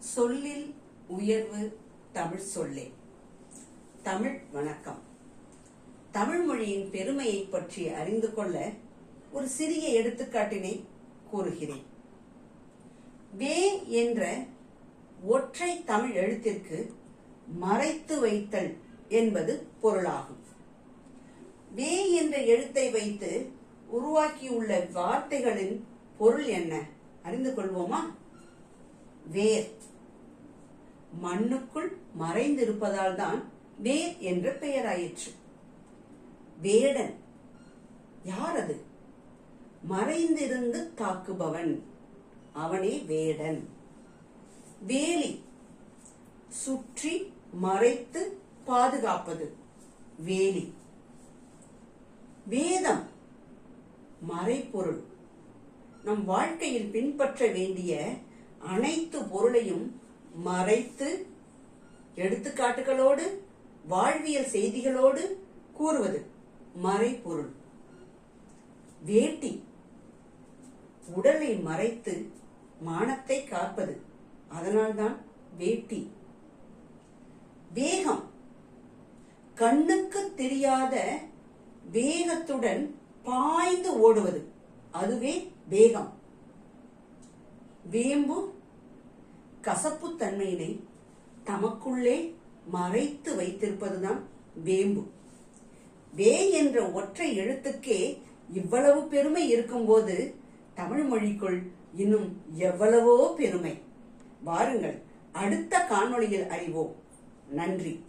சொல்லில் உயர்வு தமிழ் சொல்லே. தமிழ் வணக்கம். தமிழ் மொழியின் பெருமையை பற்றி அறிந்து கொள்ள ஒரு சிறிய எடுத்துக்காட்டினை கூறுகிறேன். வே என்ற ஒற்றை தமிழ் எழுத்திற்கு மறைத்து வைத்தல் என்பது பொருளாகும். வே என்ற எழுத்தை வைத்து உருவாக்கியுள்ள வார்த்தைகளின் பொருள் என்ன? அறிந்து கொள்வோமா? வேர். மண்ணுக்குள் மறைந்திருப்பதால் தான் வேர் என்ற பெயராயிற்று. வேடன் யார் அது மறைந்திருந்து தாக்குபவன் அவனே வேடன். வேலி சுற்றி மறைத்து பாதுகாப்பது வேலி. வேதம் மறைப்பொருள் நம் வாழ்க்கையில் பின்பற்ற வேண்டிய அனைத்து பொருளையும் மறைத்து எடுத்துக்காட்டுகளோடு வாழ்வியல் செய்திகளோடு கூறுவது மறைப்பொருள் வேட்டி உடலை மறைத்து மானத்தை காப்பது அதனால்தான் வேட்டி. வேகம் கண்ணுக்கு தெரியாத வேகத்துடன் பாய்ந்து ஓடுவது அதுவே வேகம். வேம்பு கசப்பு தன்மையினை தமக்குள்ளே மறைத்து வைத்திருப்பதுதான் வேம்பு. வே என்ற ஒற்றை எழுத்துக்கே இவ்வளவு பெருமை இருக்கும்போது தமிழ் மொழிக்குள் இன்னும் எவ்வளவோ பெருமை. வாருங்கள் அடுத்த காணொளியில் அறிவோம். நன்றி.